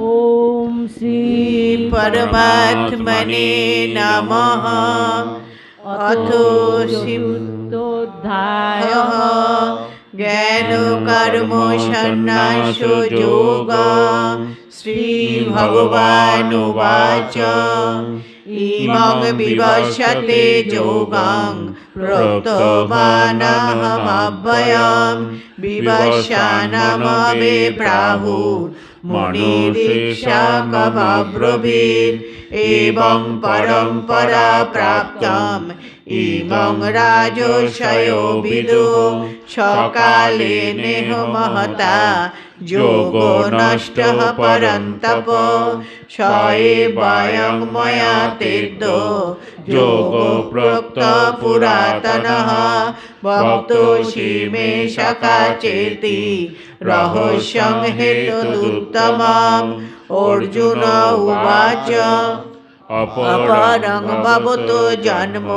ॐ श्रीपरमात्मने नमः अथो शिवोद्धाय ज्ञानकर्मसन्न्यासो योगा श्रीभगवानुवाच ইমং বিবশতে যোগাং প্রক্তমানহমব্যয়ম বিবশানমবে প্রাহু মুনিদীক্ষা কবাব্রবীর এবং পরম্পরা প্রাপ্তম ইমং রাজশয় বিদু। সকালে নেহ মহতা, যোগ নষ্ট পরন্তপ। শয়ে বয়ং ময়া তেদ্দ যোগ প্রক্ত পুরাতন। ভক্ত সীমে সখা চেতি, রহস্যং হেতুদুত্তমম অর্জুন উবাচ, অপরং ভবতো জন্ম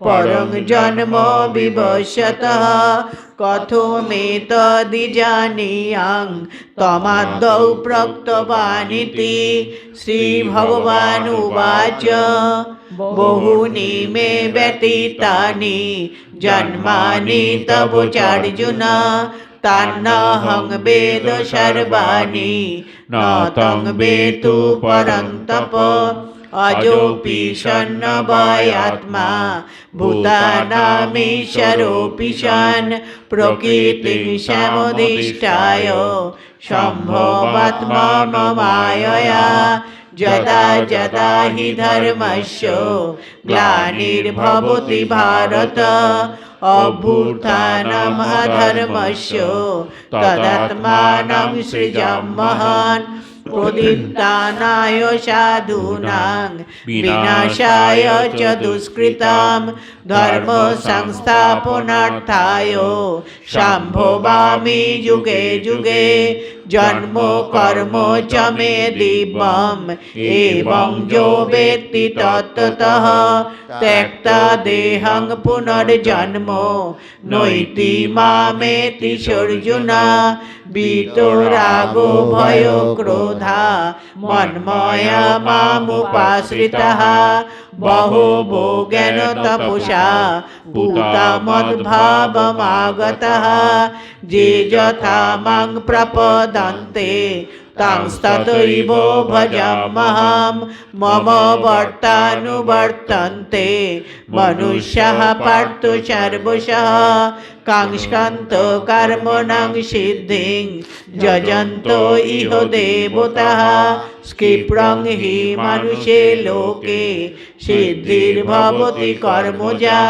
পরং জন্ম বিবশত। কথমেতদিজানীয়াং তমাদৌ প্রক্তবানিতি শ্রীভগবানুবাচ বহুনি মে ব্যতীতানি জন্মানি তব চার্জুন। তান্নহং বেদ সর্বাণি। ন তং বেতু পরন্তপ। সন্নবয়াত্মা ভূতানামীশ্বরোপি সন প্রকৃতিং সমদিষ্টায় সম্ভবাত্মা মমায়য়া যদা যদা হি ধর্মস্য গ্লানির্ভবতি ভারত অভ্যুত্থানম অধর্মস্য তদাত্মাनं সৃজমহন প্রদীপ্তানায় সাধূনাং, বিনাশায় চ দুষ্কৃতাম ধর্ম সংস্থাপনার্থায় সম্ভবামি যুগে যুগে, জন্ম কর্ম চ মে দিব্যম, এবং যো বেত্তি তত্ত্বতঃ ত্যক্তা দেহং পুনর্জন্ম, নৈতি মামেতি সর্জুনা বিতরাগো ভয় ক্রোধা মন্ময়া মামুপাশ্রিতः বহবো জ্ঞান তপসা ভূতামদ্ভাবমাগতः যে যথা মাং প্রপদন্তে তাংস্ততৈব ভজামহম মম বর্তানুবর্তন্তে মনুষ্যः পার্থ সর্বশः কাংস্কান্ত কর্মণং সিদ্ধিং যজন্ত ইহ দেবতাः ক্ষিপ্রং হি মানুষে লোকে সিদ্ধির্ভবতি কর্মজা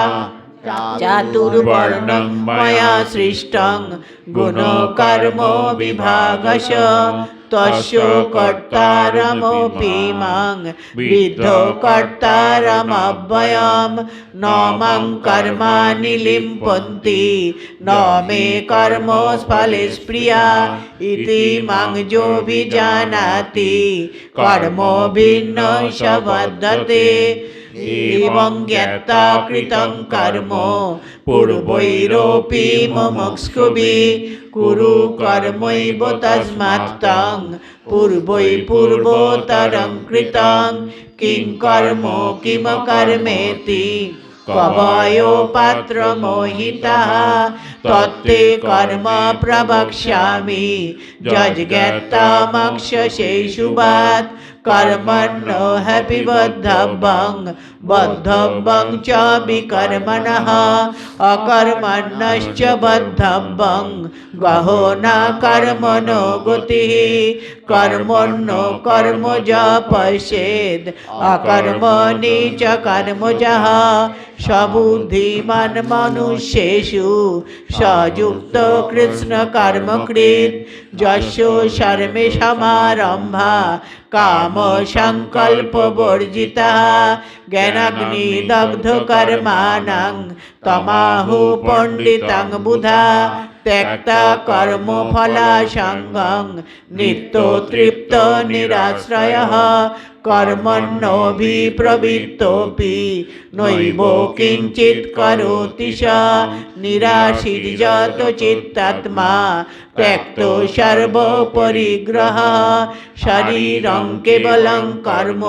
চাতুর্বর্ণং ময়া সৃষ্টং গুণকর্ম বিভাগশ তস্য কর্তারমপি মাং বিদ্ধ কর্তারমব্যয়ম ন মাং কর্মাণি লিম্পন্তি ন মে কর্ম ফলে স্প্রিয়া ইতি মাং যোভিজানাতি কর্ম ভিন্ন সবদ্ধতে এবং জ্ঞাতা কৃতং কর্ম পূর্বৈরপি মমস্কুবি কুরু কর্মৈব তস্মাৎ তং পূর্বৈ পূর্বতরং কৃতং কিং কর্ম কিম কর্মেতি কবয় পাত্র মোহিতা তত্তে কর্ম প্রবক্ষ্যামি যজ্ঞাত্তামক্ষ कर्मण्यो हपि बद्धं बद्धं च विकर्मणः अकर्मण्यश्च बद्धं गहो न कर्मनो गुति কর্মণ্য কর্মজ পশ্যেদ অকর্মণি চ যাহা। সবুদ্ধিমান মনুষ্যেষু। সযুক্ত কৃষ্ণ কর্মকৃত। যশো শর্মে সমারম্ভা। কাম সংকল্প বর্জিতা জ্ঞানাগ্নি দগ্ধ কর্মাণং তমাহু পণ্ডিতং বুধা ত্যক্তা কর্মফলা সঙ্গং নিত্য তৃপ্ত নিরাশ্রয় কর্মণ্যভিপ্রবৃত্তপি নৈব কিঞ্চিৎ করোতি স নিরাশির্যত চিত্তাত্মা ত্যক্ত সর্বপরিগ্রহ শরীরং কেবলং কর্ম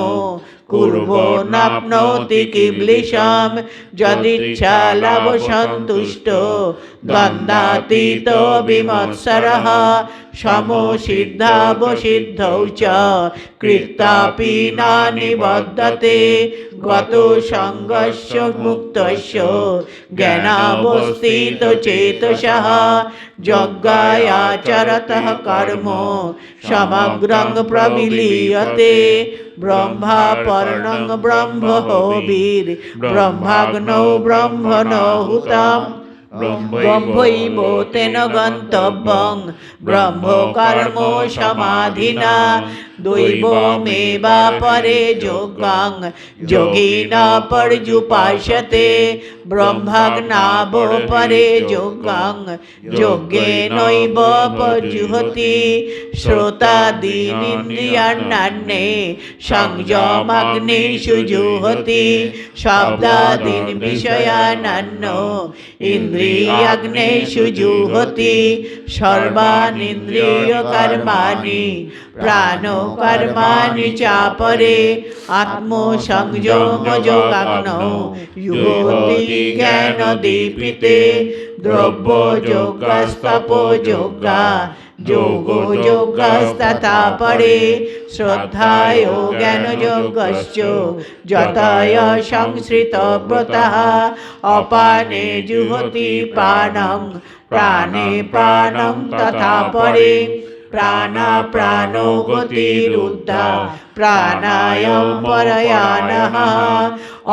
কুর্বো নাপ্নোতি কিবলিশাম যদিচ্ছা লাভ সন্তুষ্ট দ্বন্দ্বাতীত বিমৎসরः সমসিদ্ধাবসিদ্ধৌ চ কৃত্তাপি না নিবদ্ধতে গত সঙ্গস্য মুক্তস্য জ্ঞানাবস্থিত চেতসः যজ্ঞায়াচরতः কর্ম সমগ্রং প্রবিলীয়তে ব্রহ্মা পর্ণং ব্রহ্মহবির ব্রহ্মাগ্নৌ ব্রহ্মণ হুতাম ব্রহ্মৈব তেন গন্তব্যং ব্রহ্ম কর্ম সমাধিনা দৈবমেবা পরে যোগাং যোগিন পর্যুপাসতে ব্রহ্মাগ্নাব পরে যোগাং যোগে নৈব পর্যুহতি শ্রোতাদীনিন্দ্রিয়ান্নান্যে সংযমাগ্নিষু জুহতি শব্দাদীন বিষয়ানন্ন ইন্দ্রিয়াগ্নেষু জুহতি সর্বানিন্দ্রিয় কর্মাণি প্রাণ যোগাগ্ন যুগতি জ্ঞান দীপিতে দ্রব্য যোগস্তপ যোগা যোগ যোগস্তথা পরে, শ্রদ্ধায় জ্ঞান যোগশ্চ যতয় সংসৃত ব্রতः, অপানে জুহতি পানং প্রাণে প্রাণং তথা পরে প্রাণা প্রাণো গতিরুদ্ধা প্রাণায়াম পরয়ানः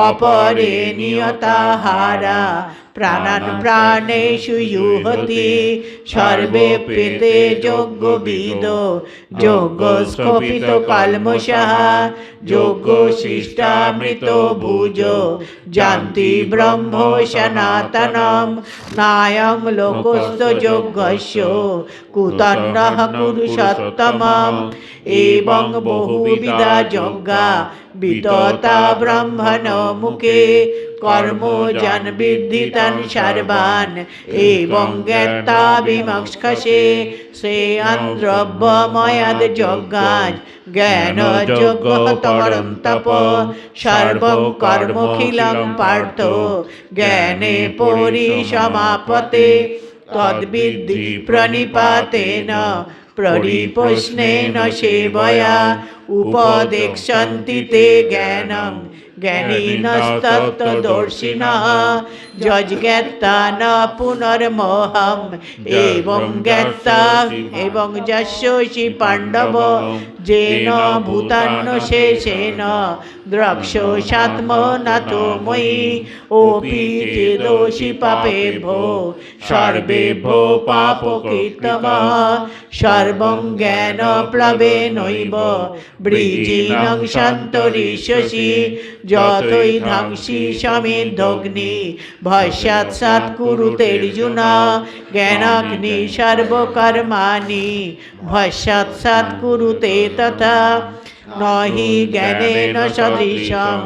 অপরে নিয়তাহারা প্রাণান প্রাণেষু ইউহতি সর্বে পেতে যোগ্য বিদ যোগ্য স্কপিত কলমশः যোগ্য সৃষ্টামৃত ভুজ জান্তি ব্রহ্ম সনাতনম নায়ং লোকস্থ যজ্ঞস্য কুতন্নঃ পুরুষোত্তমম এবং বহুবিধা যজ্ঞা বিততা ব্রহ্মণ মুখে কর্মজন বিদ্ধিতন সর্বান এবং জ্ঞাতা বিমক্ষসে সে আন্দ্রব্যময়াদ যজ্ঞাজ জ্ঞান যজ্ঞ তরন্তপ সর্বং কর্মখিলং পার্থ জ্ঞানে পরিসমাপতে তদ্বিদ্ধি প্রণিপাতেন। পরিপোষ্ণেন সেবয়া উপদেক্ষন্তি ते জ্ঞানং জ্ঞানীনস্তত্ত্বদর্শিনः যজ্ঞাত্তা ন পুনর্মোহম। এবং জ্ঞাত্তা এবং যশোষি পাণ্ডব যেন ভূতান্ন শেষেন। দ্রক্ষসাত্মনাথো ময়ি। ওপি তে দোষী পাপে ভো সর্বে ভো পাপকীর্তমः সর্বং জ্ঞান প্লবে নৈব। বৃজিনং সন্তরিষ্যসি যতই ধ্বংসি সমেধগ্নি ভস্যাৎ সাৎ কুরুতের্জুন জ্ঞানাগ্নি সর্বকর্মাণি ভস্যাৎ সাৎ কুরুতে তথা নহি জ্ঞানেন সদৃশং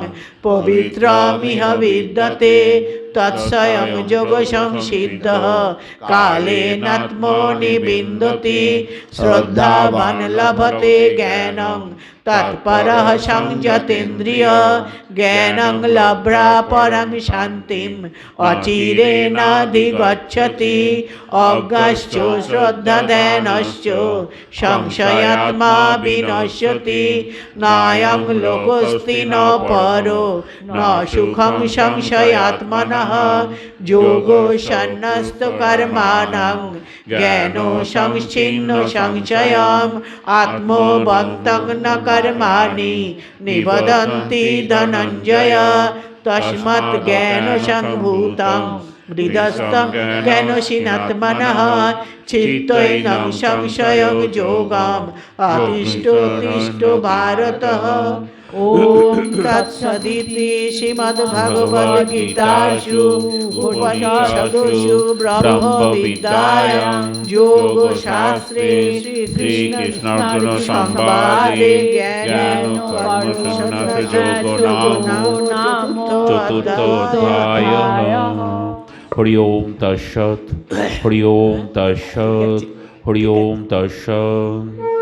পবিত্রমিহ বিদ্যতে তৎস্বয়ং যোগ সংসিদ্ধ কালেনাত্মনি বিন্দতি শ্রদ্ধাবান লভতে জ্ঞানং সংযতেন্দ্রিয় জ্ঞানং লভ্রা পরং শান্তিম অচিরেনাধিগচ্ছতি অজ্ঞাশ্চ শ্রদ্ধাদেনশ্চ সংশয়াত্মা বিনশ্যতি নায়ং লোকস্তি ন পরো ন সুখং সংশয়াত্মনः যোগো সন্ন্যস্ত কর্মাণং জ্ঞান সংচ্ছিন্ন সংশয়ম আত্মবন্তং কর্মাণি নিবদন্তি ধনঞ্জয় তস্মাৎ জ্ঞান সংভূতং হৃদস্থং জ্ঞানসীনাত্মনः চিত্তৈनं সংশয়ং যোগম আতিষ্ঠ তিষ্ঠ ভারতः ॐ तत्सदिति श्रीमद्भगवद्गीतासु उपनिषदुषु ब्रह्मविद्यायां योगशास्त्रे श्रीकृष्णसंवादे ज्ञानकर्मसन्नतयोगनामो हरि ओं तत्सत् हरि ओं तत्सत् हरि ओं तत्सत्